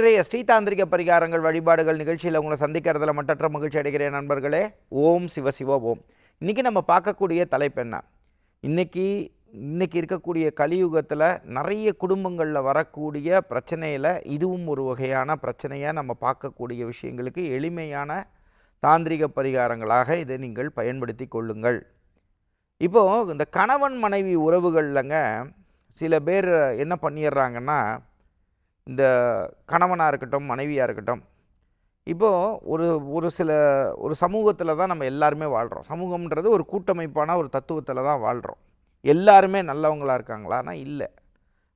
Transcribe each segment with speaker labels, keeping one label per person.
Speaker 1: இன்றைய ஸ்ரீதாந்திரிக பரிகாரங்கள் வழிபாடுகள் நிகழ்ச்சியில் உங்களை சந்திக்கிறதுல மட்டற்ற மகிழ்ச்சி அடைகிறேன் நண்பர்களே. ஓம் சிவ சிவ ஓம். இன்றைக்கி நம்ம பார்க்கக்கூடிய தலைப்பு என்ன? இன்றைக்கி இன்றைக்கி இருக்கக்கூடிய கலியுகத்தில் நிறைய குடும்பங்களில் வரக்கூடிய பிரச்சனையில் இதுவும் ஒரு வகையான பிரச்சனையாக நம்ம பார்க்கக்கூடிய விஷயங்களுக்கு எளிமையான தாந்திரிக பரிகாரங்களாக இதை நீங்கள் பயன்படுத்தி கொள்ளுங்கள். இப்போது இந்த கணவன் மனைவி உறவுகள்லங்க சில பேர் என்ன பண்ணிடுறாங்கன்னா இந்த கணவனாக இருக்கட்டும் மனைவியாக இருக்கட்டும் இப்போது ஒரு ஒரு சில ஒரு சமூகத்தில் தான் நம்ம எல்லாருமே வாழ்கிறோம் சமூகம்ன்றது ஒரு கூட்டமைப்பான ஒரு தத்துவத்தில் தான் வாழ்கிறோம் எல்லாருமே நல்லவங்களா இருக்காங்களான்னா இல்லை.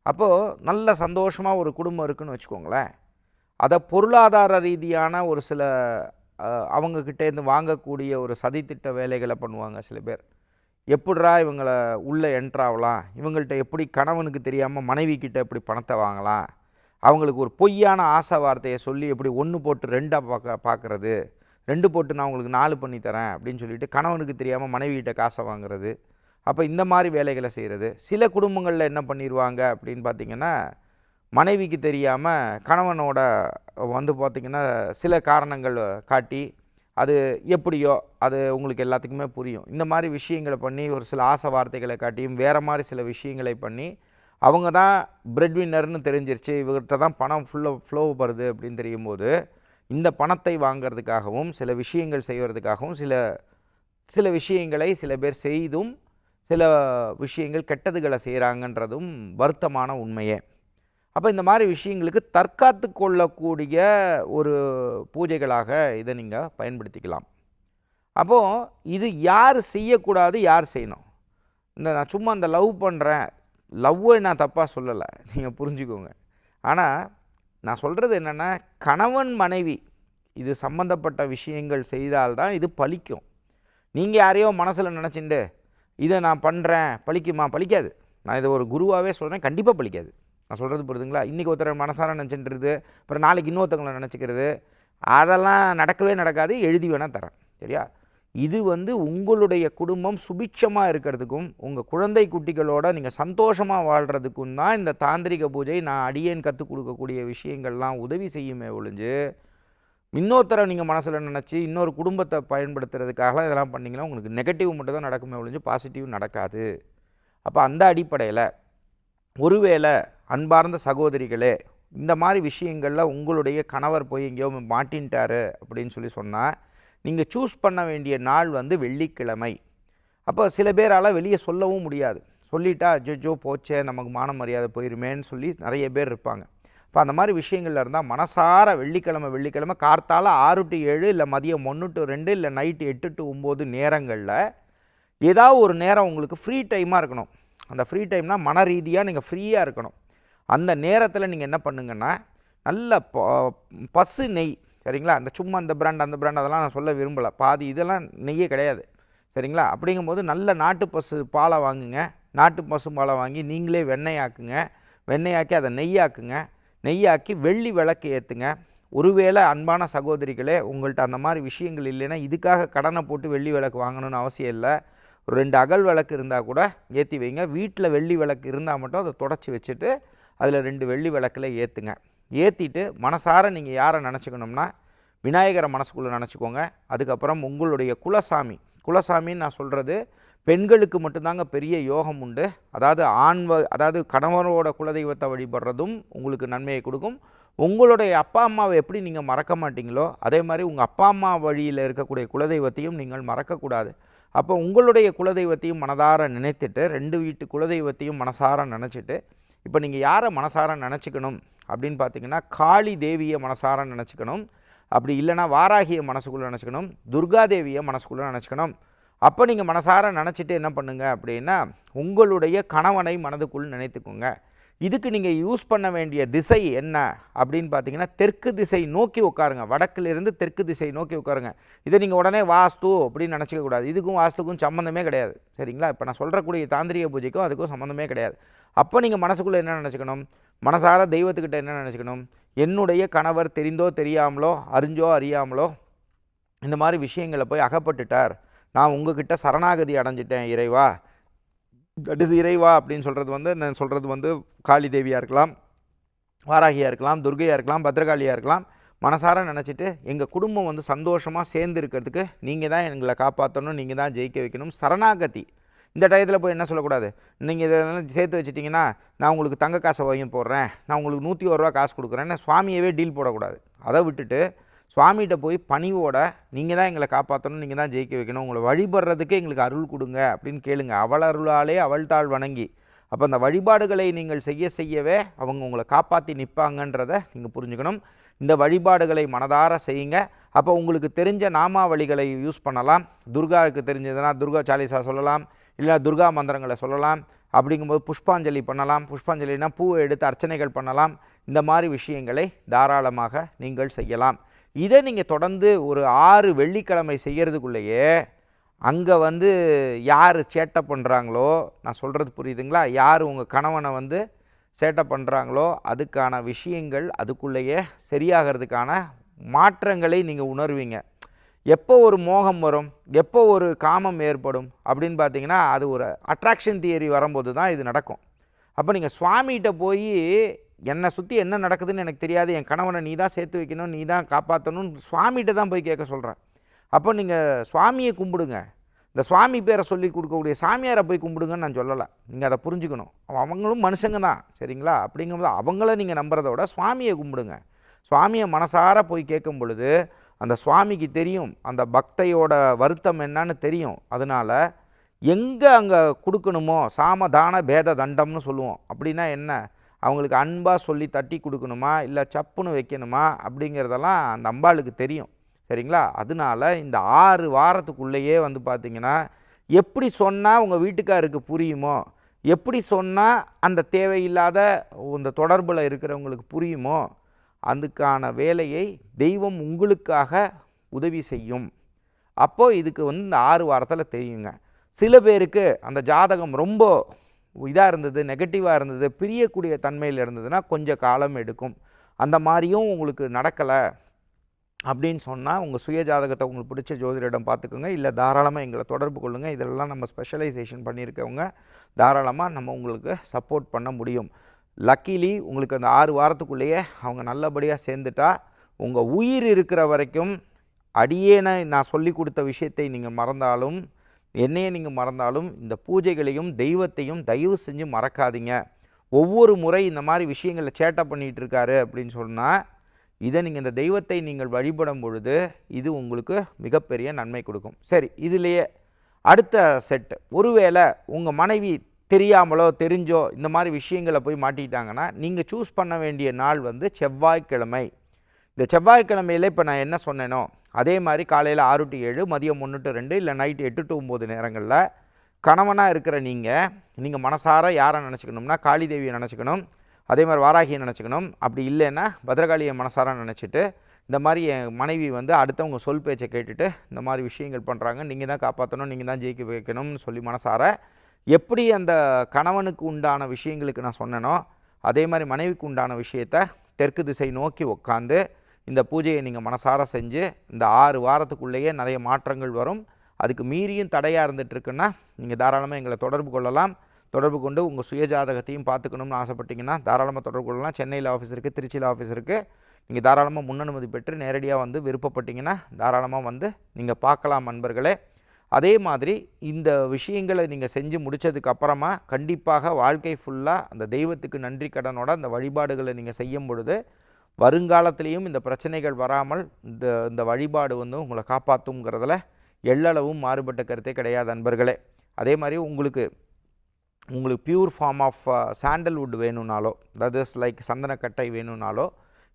Speaker 1: அப்போது நல்ல சந்தோஷமாக ஒரு குடும்பம் இருக்குன்னு வச்சுக்கோங்களேன். அதை பொருளாதார ரீதியான ஒரு சில அவங்கக்கிட்டேருந்து வாங்கக்கூடிய ஒரு சதித்திட்ட வேலைகளை பண்ணுவாங்க சில பேர். எப்படிரா இவங்களை உள்ளே என்ட்ராகலாம் இவங்கள்ட்ட எப்படி கணவனுக்கு தெரியாமல் மனைவி கிட்டே எப்படி பணத்தை வாங்கலாம்? அவங்களுக்கு ஒரு பொய்யான ஆசை வார்த்தையை சொல்லி எப்படி ஒன்று போட்டு ரெண்டாக பார்க்க பார்க்குறது ரெண்டு போட்டு நான் உங்களுக்கு நாலு பண்ணி தரேன் அப்படின்னு சொல்லிட்டு கணவனுக்கு தெரியாமல் மனைவிகிட்ட காசை வாங்குறது அப்போ இந்த மாதிரி வேலைகளை செய்கிறது சில குடும்பங்களில் என்ன பண்ணிடுவாங்க அப்படின்னு பார்த்தீங்கன்னா மனைவிக்கு தெரியாமல் கணவனோட வந்து பார்த்திங்கன்னா சில காரணங்கள் காட்டி அது எப்படியோ அது உங்களுக்கு எல்லாத்துக்குமே புரியும். இந்த மாதிரி விஷயங்களை பண்ணி ஒரு சில ஆசை வார்த்தைகளை காட்டியும் வேறு மாதிரி சில விஷயங்களை பண்ணி அவங்க தான் பிரெட் வின்னர்னு தெரிஞ்சிருச்சு. இவர்கிட்ட தான் பணம் ஃபுல்லாக ஃப்ளோ வருது அப்படின்னு தெரியும் போது இந்த பணத்தை வாங்கிறதுக்காகவும் சில விஷயங்கள் செய்வதற்காகவும் சில சில விஷயங்களை சில பேர் செய்தும் சில விஷயங்கள் கெட்டதுகளை செய்கிறாங்கன்றதும் வருத்தமான உண்மையே. அப்போ இந்த மாதிரி விஷயங்களுக்கு தற்காத்து கொள்ளக்கூடிய ஒரு பூஜைகளாக இதை நீங்கள் பயன்படுத்திக்கலாம். அப்போது இது யார் செய்யக்கூடாது யார் செய்யணும்? இந்த நான் சும்மா அந்த லவ் பண்ணுறேன் லவ்வை நான் தப்பாக சொல்லலை. நீங்கள் புரிஞ்சுக்கோங்க. ஆனால் நான் சொல்கிறது என்னென்னா கணவன் மனைவி இது சம்மந்தப்பட்ட விஷயங்கள் செய்தால்தான் இது பழிக்கும். நீங்கள் யாரையோ மனசில் நினச்சிண்டு இதை நான் பண்ணுறேன் பழிக்குமா? பலிக்காது நான் இதை ஒரு குருவாகவே சொல்கிறேன் கண்டிப்பாக பலிக்காது நான் சொல்கிறது புரியுதுங்களா? இன்றைக்கி ஒருத்தர் மனசார நினச்சிட்டுருது அப்புறம் நாளைக்கு இன்னொருத்தவங்களை நினச்சிக்கிறது அதெல்லாம் நடக்கவே நடக்காது எழுதி வேணால் தரேன். சரியா? இது வந்து உங்களுடைய குடும்பம் சுபிட்சமாக இருக்கிறதுக்கும் உங்கள் குழந்தை குட்டிகளோட நீங்கள் சந்தோஷமாக வாழ்கிறதுக்கும் தான் இந்த தாந்திரிக பூஜை நான் அடியேன் கற்றுக் கொடுக்கக்கூடிய விஷயங்கள்லாம் உதவி செய்யுமே ஒழிஞ்சு இன்னொருத்தரை நீங்கள் மனசில் நினச்சி இன்னொரு குடும்பத்தை பயன்படுத்துறதுக்காகலாம் இதெல்லாம் பண்ணிங்கன்னா உங்களுக்கு நெகட்டிவ் மட்டும் தான் நடக்குமே ஒழிஞ்சு பாசிட்டிவ் நடக்காது. அப்போ அந்த அடிப்படையில் ஒருவேளை அன்பார்ந்த சகோதரிகளே இந்த மாதிரி விஷயங்களில் உங்களுடைய கணவர் போய் எங்கேயோ மாட்டின்ட்டாரு அப்படின்னு சொல்லி சொன்னால் நீங்கள் சூஸ் பண்ண வேண்டிய நாள் வந்து வெள்ளிக்கிழமை. அப்போ சில பேரால் வெளியே சொல்லவும் முடியாது. சொல்லிட்டா ஜோ போச்சே நமக்கு மான மரியாதை போயிருமேன்னு சொல்லி நிறைய பேர் இருப்பாங்க. இப்போ அந்த மாதிரி விஷயங்கள்ல இருந்தால் மனசார வெள்ளிக்கிழமை வெள்ளிக்கிழமை கார்த்தால ஆறு டு ஏழு இல்லை மதியம் ஒன்று டு ரெண்டு இல்லை நைட்டு எட்டு டு ஒம்பது நேரங்களில் ஏதாவது ஒரு நேரம் உங்களுக்கு ஃப்ரீ டைமாக இருக்கணும். அந்த ஃப்ரீ டைம்னால் மன ரீதியாக நீங்கள் ஃப்ரீயாக இருக்கணும். அந்த நேரத்தில் நீங்கள் என்ன பண்ணுங்கன்னா நல்ல ப- பசு நெய் சரிங்களா? அந்த சும்மா அந்த பிராண்ட் அந்த பிராண்ட் அதெல்லாம் நான் சொல்ல விரும்பலை. பாதி இதெல்லாம் நெய்யே கிடையாது. சரிங்களா? அப்படிங்கும்போது நல்ல நாட்டு பசு பாலை வாங்குங்க. நாட்டு பசு பாலை வாங்கி நீங்களே வெண்ணெயாக்குங்க வெண்ணெயாக்கி அதை நெய்யாக்குங்க நெய்யாக்கி வெள்ளி விளக்கு ஏற்றுங்க ஒருவேளை அன்பான சகோதரிகளே உங்கள்கிட்ட அந்த மாதிரி விஷயங்கள் இல்லைன்னா இதுக்காக கடனை போட்டு வெள்ளி விளக்கு வாங்கணும்னு அவசியம் இல்லை. ஒரு ரெண்டு அகல் விளக்கு இருந்தால் கூட ஏற்றி வைங்க. வீட்டில் வெள்ளி விளக்கு இருந்தால் மட்டும் அதை தொடச்சி வச்சுட்டு அதில் ரெண்டு வெள்ளி விளக்கில் ஏற்றுங்க ஏற்றிட்டு மனசார நீங்கள் யாரை நினச்சிக்கணும்னா விநாயகரை மனசுக்குள்ளே நினச்சிக்கோங்க. அதுக்கப்புறம் உங்களுடைய குலசாமி. குலசாமின்னு நான் சொல்கிறது பெண்களுக்கு மட்டும்தாங்க பெரிய யோகம் உண்டு. அதாவது ஆண்வ அதாவது கணவரோட குலதெய்வத்தை வழிபடுறதும் உங்களுக்கு நன்மையை கொடுக்கும். உங்களுடைய அப்பா அம்மாவை எப்படி நீங்கள் மறக்க மாட்டீங்களோ அதே மாதிரி உங்கள் அப்பா அம்மா வழியில் இருக்கக்கூடிய குலதெய்வத்தையும் நீங்கள் மறக்கக்கூடாது. அப்போ உங்களுடைய குலதெய்வத்தையும் மனதார நினைத்துட்டு ரெண்டு வீட்டு குலதெய்வத்தையும் மனசார நினச்சிட்டு இப்போ நீங்கள் யாரை மனசார நினச்சிக்கணும்? அப்படின்னு பார்த்தீங்கன்னா காளி தேவியை மனசார நினச்சிக்கணும். அப்படி இல்லைன்னா வாராகியை மனசுக்குள்ளே நினச்சிக்கணும். துர்கா தேவியை மனசுக்குள்ளே நினச்சிக்கணும். அப்போ நீங்கள் மனசார நினச்சிட்டு என்ன பண்ணுங்க அப்படின்னா உங்களுடைய கணவனை மனதுக்குள் நினைத்துக்கோங்க. இதுக்கு நீங்கள் யூஸ் பண்ண வேண்டிய திசை என்ன அப்படின்னு பார்த்தீங்கன்னா தெற்கு திசை நோக்கி உட்காருங்க. வடக்கிலிருந்து தெற்கு திசை நோக்கி உட்காருங்க. இதை நீங்கள் உடனே வாஸ்து அப்படின்னு நினச்சிக்க கூடாது. இதுக்கும் வாஸ்துக்கும் சம்மந்தமே கிடையாது. சரிங்களா? இப்போ நான் சொல்கிறக்கூடிய தாந்திரிக பூஜைக்கும் அதுக்கும் சம்மந்தமே கிடையாது. அப்போ நீங்கள் மனசுக்குள்ளே என்ன நினச்சிக்கணும்? மனசார தெய்வத்துக்கிட்ட என்ன நினச்சிக்கணும்? என்னுடைய கணவர் தெரிந்தோ தெரியாமலோ அறிஞ்சோ அறியாமலோ இந்த மாதிரி விஷயங்களை போய் அகப்பட்டுட்டார். நான் உங்ககிட்ட சரணாகதி அடைஞ்சிட்டேன் இறைவா. தட் இஸ் இறைவா அப்படின்னு சொல்கிறது வந்து நான் சொல்கிறது வந்து காளி தேவியாக இருக்கலாம் வாராகியாக இருக்கலாம் துர்கையாக இருக்கலாம் பத்ரகாளியாக இருக்கலாம். மனசார நினச்சிட்டு எங்கள் குடும்பம் வந்து சந்தோஷமாக சேர்ந்து இருக்கிறதுக்கு நீங்கள் தான் எங்களை காப்பாற்றணும் நீங்கள் தான் ஜெயிக்க வைக்கணும். சரணாகதி. இந்த டயத்தில் போய் என்ன சொல்லக்கூடாது? நீங்கள் இதெல்லாம் சேர்த்து வச்சிட்டிங்கன்னா நான் உங்களுக்கு தங்க காசை வாங்கி போடுறேன். நான் உங்களுக்கு நூற்றி ஒரு ரூபா காசு கொடுக்குறேன்னு சுவாமியவே டீல் போடக்கூடாது. அதை விட்டுட்டு சுவாமிகிட்ட போய் பணிவோட நீங்கள் தான் எங்களை காப்பாற்றணும் நீங்கள் தான் ஜெயிக்க வைக்கணும் உங்களை வழிபடுறதுக்கு எங்களுக்கு அருள் கொடுங்க அப்படின்னு கேளுங்க. அவள் அருளாலே அவள் தாழ் வணங்கி. அப்போ அந்த வழிபாடுகளை நீங்கள் செய்ய செய்யவே அவங்க உங்களை காப்பாற்றி நிற்பாங்கன்றதை நீங்கள் புரிஞ்சுக்கணும். இந்த வழிபாடுகளை மனதார செய்யுங்க. அப்போ உங்களுக்கு தெரிஞ்ச நாமாவளிகளை யூஸ் பண்ணலாம். துர்காவுக்கு தெரிஞ்சதுன்னா துர்கா சாலிசா சொல்லலாம். இல்லை துர்கா மந்திரங்களை சொல்லலாம். அப்படிங்கும்போது புஷ்பாஞ்சலி பண்ணலாம். புஷ்பாஞ்சலினா பூவை எடுத்து அர்ச்சனைகள் பண்ணலாம். இந்த மாதிரி விஷயங்களை தாராளமாக நீங்கள் செய்யலாம். இதை நீங்கள் தொடர்ந்து ஒரு ஆறு வெள்ளிக்கிழமை செய்கிறதுக்குள்ளேயே அங்கே வந்து யார் சேட்டை பண்ணுறாங்களோ நான் சொல்கிறது புரியுதுங்களா? யார் உங்கள் கணவனை வந்து சேட்டை பண்ணுறாங்களோ அதுக்கான விஷயங்கள் அதுக்குள்ளேயே சரியாகிறதுக்கான மாற்றங்களை நீங்கள் உணர்வீங்க. எப்போ ஒரு மோகம் வரும்? எப்போ ஒரு காமம் ஏற்படும்? அப்படின்னு பார்த்தீங்கன்னா அது ஒரு அட்ராக்ஷன் தியரி வரும்போது தான் இது நடக்கும். அப்போ நீங்கள் சுவாமிகிட்ட போய் என்னை சுற்றி என்ன நடக்குதுன்னு எனக்கு தெரியாது. என் கணவனை நீ தான் சேர்த்து வைக்கணும். நீ தான் காப்பாற்றணும்னு சுவாமிகிட்ட தான் போய் கேட்க சொல்கிறேன் அப்போ நீங்கள் சுவாமியை கும்பிடுங்க. இந்த சுவாமி பேரை சொல்லி கொடுக்கக்கூடிய சாமியாரை போய் கும்பிடுங்கன்னு நான் சொல்லலை. நீங்கள் அதை புரிஞ்சுக்கணும். அவங்களும் மனுஷங்க தான். சரிங்களா? அப்படிங்கும்போது அவங்கள நீங்கள் நம்புறத விட சுவாமியை கும்பிடுங்க. சுவாமியை மனசார போய் கேட்கும் பொழுது அந்த சுவாமிக்கு தெரியும். அந்த பக்தையோட வருத்தம் என்னன்னு தெரியும். அதனால் எங்கே அங்கே கொடுக்கணுமோ சாமதான பேத தண்டம்னு சொல்லுவோம். அப்படின்னா என்ன? அவங்களுக்கு அன்பாக சொல்லி தட்டி கொடுக்கணுமா? இல்லை சப்புன்னு வைக்கணுமா? அப்படிங்கிறதெல்லாம் அந்த அம்பாளுக்கு தெரியும். சரிங்களா? அதனால இந்த ஆறு வாரத்துக்குள்ளேயே வந்து பார்த்தீங்கன்னா எப்படி சொன்னால் உங்கள் வீட்டுக்காருக்கு புரியுமோ? எப்படி சொன்னால் அந்த தேவையில்லாத இந்த தொடர்பில் இருக்கிறவங்களுக்கு புரியுமோ? அதுக்கான வேலையை தெய்வம் உங்களுக்காக உதவி செய்யும். அப்போது இதுக்கு வந்து இந்த ஆறு வாரத்தில் தெரியுங்க. சில பேருக்கு அந்த ஜாதகம் ரொம்ப இதாக இருந்தது நெகட்டிவாக இருந்தது பிரியக்கூடிய தன்மையில் இருந்ததுன்னா கொஞ்சம் காலம் எடுக்கும். அந்த மாதிரியும் உங்களுக்கு நடக்கலை அப்படின்னு சொன்னால் உங்கள் சுய ஜாதகத்தை உங்களுக்கு பிடிச்ச ஜோதிடரிடம் பார்த்துக்கோங்க. இல்லை தாராளமாக எங்களை தொடர்பு கொள்ளுங்கள் இதெல்லாம் நம்ம ஸ்பெஷலைசேஷன் பண்ணியிருக்கவங்க. தாராளமாக நம்ம உங்களுக்கு சப்போர்ட் பண்ண முடியும். லக்கிலி உங்களுக்கு அந்த ஆறு வாரத்துக்குள்ளேயே அவங்க நல்லபடியாக சேர்ந்துட்டா உங்கள் உயிர் இருக்கிற வரைக்கும் அடியேன நான் சொல்லி கொடுத்த விஷயத்தை நீங்கள் மறந்தாலும் என்னையே நீங்கள் மறந்தாலும் இந்த பூஜைகளையும் தெய்வத்தையும் தயவு செஞ்சு மறக்காதீங்க. ஒவ்வொரு முறை இந்த மாதிரி விஷயங்களை சேட்டை பண்ணிகிட்டு இருக்காரு அப்படின்னு சொன்னால் இதை நீங்கள் இந்த தெய்வத்தை நீங்கள் வழிபடும் பொழுது இது உங்களுக்கு மிகப்பெரிய நன்மை கொடுக்கும். சரி இதுலேயே அடுத்த செட் ஒருவேளை உங்கள் மனைவி தெரியாமலோ தெரிஞ்சோ இந்த மாதிரி விஷயங்களை போய் மாட்டிக்கிட்டாங்கன்னா நீங்கள் சூஸ் பண்ண வேண்டிய நாள் வந்து செவ்வாய்க்கிழமை. இந்த செவ்வாய்க்கிழமையில் இப்போ நான் என்ன சொன்னேனோ அதே மாதிரி காலையில் ஆறு டு ஏழு மதியம் ஒன்று டு ரெண்டு இல்லை நைட்டு எட்டு டு ஒம்பது நேரங்களில் கணவனாக இருக்கிற நீங்கள் நீங்கள் மனசார யாரை நினச்சிக்கணும்னா காளி தேவியை நினச்சிக்கணும் அதே மாதிரி வாராகியை நினச்சிக்கணும் அப்படி இல்லைன்னா பத்ரகாளியை மனசார நினச்சிட்டு இந்த மாதிரி என் மனைவி வந்து அடுத்தவங்க சொல் பேச்சை கேட்டுட்டு இந்த மாதிரி விஷயங்கள் பண்ணுறாங்க நீங்கள் தான் காப்பாற்றணும் நீங்கள் தான் ஜெயிக்க வைக்கணும்னு சொல்லி மனசார எப்படி அந்த கணவனுக்கு உண்டான விஷயங்களுக்கு நான் சொன்னேனோ அதே மாதிரி மனைவிக்கு உண்டான விஷயத்த தெற்கு திசை நோக்கி உட்காந்து இந்த பூஜையை நீங்கள் மனசார செஞ்சு இந்த ஆறு வாரத்துக்குள்ளேயே நிறைய மாற்றங்கள் வரும். அதுக்கு மீறியும் தடையாக இருந்துகிட்ருக்குன்னா நீங்கள் தாராளமாக எங்களை தொடர்பு கொள்ளலாம். தொடர்பு கொண்டு உங்கள் சுயஜாதகத்தையும் பார்த்துக்கணும்னு ஆசைப்பட்டீங்கன்னா தாராளமாக தொடர்பு கொள்ளலாம். சென்னையில் ஆஃபீஸ் இருக்குது திருச்சியில் ஆஃபீஸ் இருக்குது நீங்கள் தாராளமாக முன்னனுமதி பெற்று நேரடியாக வந்து விருப்பப்பட்டீங்கன்னா தாராளமாக வந்து நீங்கள் பார்க்கலாம் நண்பர்களே. அதே மாதிரி இந்த விஷயங்களை நீங்கள் செஞ்சு முடித்ததுக்கு அப்புறமா கண்டிப்பாக வாழ்க்கை ஃபுல்லாக அந்த தெய்வத்துக்கு நன்றி கடனோட அந்த வழிபாடுகளை நீங்கள் செய்யும் பொழுது வருங்காலத்திலையும் இந்த பிரச்சனைகள் வராமல் இந்த இந்த வழிபாடு வந்து உங்களை காப்பாற்றுங்கிறதுல எள்ளளவும் மாறுபட்ட கருத்தே கிடையாது நண்பர்களே அதே மாதிரி உங்களுக்கு உங்களுக்கு பியூர் ஃபார்ம் ஆஃப் சாண்டல்வுட் வேணும்னாலோ தட் இஸ் லைக் சந்தனக்கட்டை வேணும்னாலோ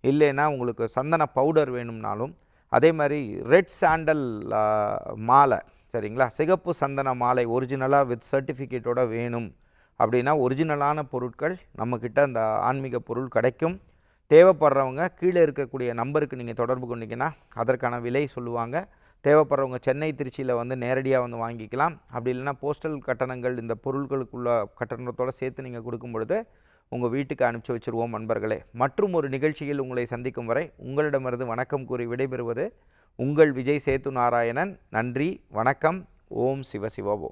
Speaker 1: இல்லைன்னா உங்களுக்கு சந்தன பவுடர் வேணும்னாலும் அதே மாதிரி ரெட் சாண்டல் uh, மாலை சரிங்களா? சிகப்பு சந்தன மாலை ஒரிஜினலாக வித் சர்டிஃபிகேட்டோட வேணும். அப்படின்னா ஒரிஜினலான பொருட்கள் நம்மக்கிட்ட அந்த ஆன்மீக பொருள் கிடைக்கும். தேவைப்படுறவங்க கீழே இருக்கக்கூடிய நம்பருக்கு நீங்கள் தொடர்பு கொண்டீங்கன்னா அதற்கான விலை சொல்லுவாங்க. தேவைப்படுறவங்க சென்னை திருச்சியில் வந்து நேரடியாக வந்து வாங்கிக்கலாம். அப்படி இல்லைன்னா போஸ்டல் கட்டணங்கள் இந்த பொருட்களுக்குள்ள கட்டணத்தோடு சேர்த்து நீங்கள் கொடுக்கும் பொழுது உங்கள் வீட்டுக்கு அனுப்பிச்சி வச்சுருவோம் நண்பர்களே. மற்றும் ஒரு நிகழ்ச்சியில் உங்களை சந்திக்கும் வரை உங்களிடமிருந்து வணக்கம் கூறி விடைபெறுவது உங்கள் விஜய் சேத்து நாராயணன் நன்றி வணக்கம் ஓம் சிவ ஓம்